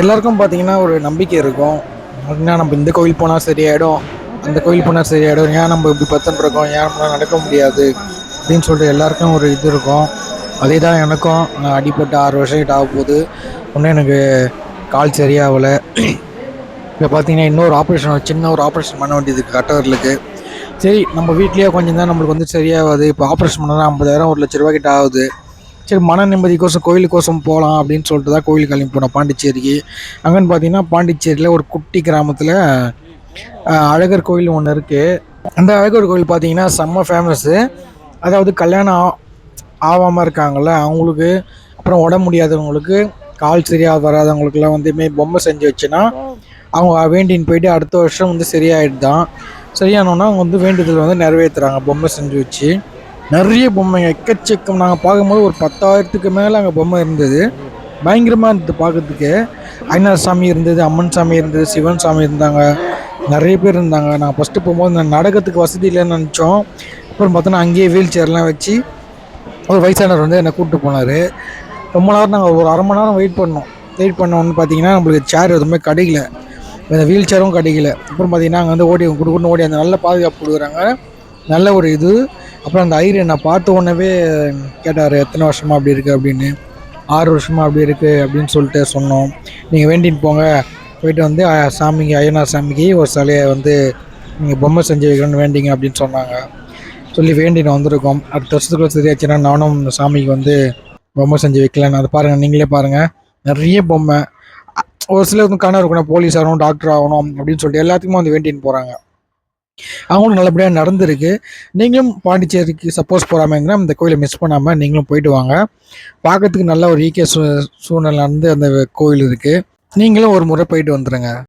எல்லாருக்கும் பார்த்தீங்கன்னா ஒரு நம்பிக்கை இருக்கும். அப்படின்னா நம்ம இந்த கோயில் போனால் சரியாயிடும். அந்த கோயில் போனால் சரியாயிடும். ஏன் நம்ம இப்படி பத்துன்னு இருக்கோம்? ஏன் நம்மளால் நடக்க முடியாது? அப்படின்னு சொல்லிட்டு எல்லாருக்கும் ஒரு இது இருக்கும். அதே தான் எனக்கும். நான் அடிப்பட்டு ஆறு வருஷம் கிட்ட ஆக போகுது. ஒன்றும் எனக்கு கால் சரியாகலை. இப்போ பார்த்தீங்கன்னா இன்னொரு ஆப்ரேஷன் சின்ன ஒரு ஆப்ரேஷன் பண்ண வேண்டியது கட்டவர்களுக்கு சரி நம்ம வீட்லேயே கொஞ்சம் தான் நம்மளுக்கு வந்து சரியாகாது. இப்போ ஆப்ரேஷன் பண்ணால் ஐம்பதாயிரம் ஒரு லட்ச ரூபா கிட்ட ஆகுது. சரி மன நிம்மதிக்கோசம் கோயிலுக்கோசம் போகலாம் அப்படின்னு சொல்லிட்டு தான் கோயில் கிளம்பி போனோம் பாண்டிச்சேரிக்கு. அங்கன்னு பார்த்தீங்கன்னா பாண்டிச்சேரியில் ஒரு குட்டி கிராமத்தில் அழகர் கோயில் ஒன்று இருக்குது அந்த அழகர் கோயில் பார்த்தீங்கன்னா செம்ம ஃபேமஸ்ஸு அதாவது கல்யாணம் ஆவாமல் ஆகாமல் இருக்காங்கல்ல அவங்களுக்கு அப்புறம் உடம்பு முடியாதவங்களுக்கு கால் சரியாக வராதவங்களுக்குலாம் வந்து பொம்மை செஞ்சு வச்சுன்னா அவங்க வேண்டின்னு போயிட்டு அடுத்த வருஷம் வந்து சரியாயிடுதான். சரியானோன்னா அவங்க வந்து வேண்டுதல் வந்து நிறைவேற்றுறாங்க பொம்மை செஞ்சு வச்சு. நிறைய பொம்மைங்க எக்கச்சக்கம். நாங்கள் பார்க்கும்போது ஒரு பத்தாயிரத்துக்கு மேலே அங்கே பொம்மை இருந்தது. பயங்கரமாக இருந்தது பார்க்கறதுக்கு. ஐநார் சாமி இருந்தது அம்மன் சாமி இருந்தது சிவன் சாமி இருந்தாங்க. நிறைய பேர் இருந்தாங்க. நான் ஃபஸ்ட்டு போகும்போது நான் நடக்கிறதுக்கு வசதி இல்லைன்னு நினச்சோம். அப்புறம் பார்த்தோன்னா அங்கேயே வீல் சேர்லாம் வச்சு ஒரு வயசானவர் வந்து என்னை கூப்பிட்டு போனார். ரொம்ப நேரம் நாங்கள் ஒரு அரை மணி நேரம் வெயிட் பண்ணோம். வெயிட் பண்ணோன்னு பார்த்தீங்கன்னா நம்மளுக்கு சேர் எதுவுமே கிடைக்கல. இந்த வீல் சேரும் கிடைக்கல. அப்புறம் பார்த்தீங்கன்னா அங்கே வந்து ஓடி கொடுக்கணும் ஓடி அந்த நல்ல பாதுகாப்பு கொடுக்குறாங்க. நல்ல ஒரு இது. அப்புறம் அந்த ஐயர் என்னை பார்த்த உடனே கேட்டார் எத்தனை வருஷமாக அப்படி இருக்குது அப்படின்னு. ஆறு வருஷமாக அப்படி இருக்குது அப்படின்னு சொல்லிட்டு சொன்னோம். நீங்கள் வேண்டின்னு போங்க. போயிட்டு வந்து சாமிக்கு ஐயனார் சாமிக்கு ஒரு சிலையை வந்து நீங்கள் பொம்மை செஞ்சு வைக்கணும்னு வேண்டிங்க அப்படின்னு சொன்னாங்க. சொல்லி வேண்டின்னு வந்திருக்கோம். அடுத்த வருஷத்துக்குள்ள சரியாச்சுன்னா நானும் இந்த சாமிக்கு வந்து பொம்மை செஞ்சு வைக்கலன்னு. அதை பாருங்கள் நீங்களே பாருங்கள் நிறைய பொம்மை. ஒரு ஒரு சிலருக்கு கனவு இருக்கணும் போலீஸ் ஆகணும் டாக்டர் ஆகணும் அப்படின்னு சொல்லிட்டு எல்லாத்துக்குமே வந்து வேண்டின்னு போகிறாங்க அவங்களும் நல்லபடியாக நடந்திருக்கு. நீங்களும் பாண்டிச்சேரிக்கு சப்போஸ் போகிறாமங்கன்னா இந்த கோயிலை மிஸ் பண்ணாமல் நீங்களும் போயிட்டு வாங்க. பார்க்கறதுக்கு நல்ல ஒரு ஈகே சூ சூழ்நிலை வந்து அந்த கோயில் இருக்குது நீங்களும் ஒரு முறை போயிட்டு வந்துடுங்க